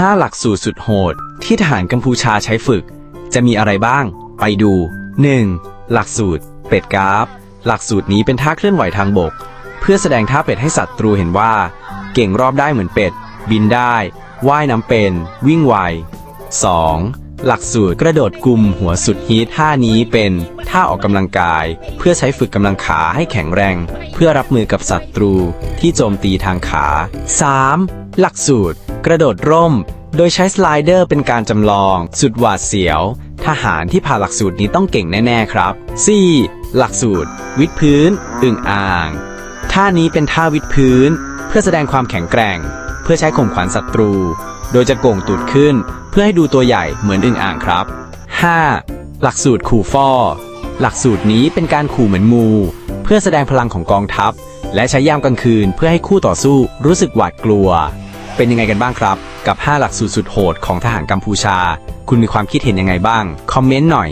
5 หลักสูตรสุดโหด ที่ทหารกัมพูชาใช้ฝึก จะมีอะไรบ้าง ไปดู 1. หลักสูตร เป็ดกราฟ หลักสูตรนี้เป็นท่าเคลื่อนไหวทางบก เพื่อแสดงท่าเป็ดให้ศัตรูเห็นว่า เก่งรอบได้เหมือนเป็ด บินได้ ว่ายน้ำเป็น วิ่งไว 2. หลักสูตรกระโดดกลุ่มหัวสุดฮิตท่านี้เป็นท่าออกกำลังกาย เพื่อใช้ฝึกกำลังขาให้แข็งแรง เพื่อรับมือกับศัตรูที่โจมตีทางขา 3. หลักสูตร กระโดดร่ม โดยใช้สไลเดอร์เป็นการจำลอง สุดหวาดเสียว ทหารที่ผ่านหลักสูตรนี้ต้องเก่งแน่ ๆ ครับ 4. หลักสูตร วิดพื้น อึ่งอ่าง ท่านี้เป็นท่าวิดพื้น เพื่อแสดงความแข็งแกร่ง เพื่อใช้ข่มขวัญศัตรู โดยจะโก่งตูดขึ้น เพื่อให้ดูตัวใหญ่เหมือนอึ่งอ่างครับ 5. หลักสูตรขู่ฟอหลักสูตรนี้เป็นการขู่เหมือนงู เพื่อแสดงพลังของกองทัพ และใช้ยามกลางคืนเพื่อให้คู่ต่อสู้รู้สึกหวาดกลัว เป็นยังไงกันบ้างครับ กับ 5 หลักสูตรสุดโหดของทหารกัมพูชา คุณมีความคิดเห็นยังไงบ้าง คอมเมนต์หน่อย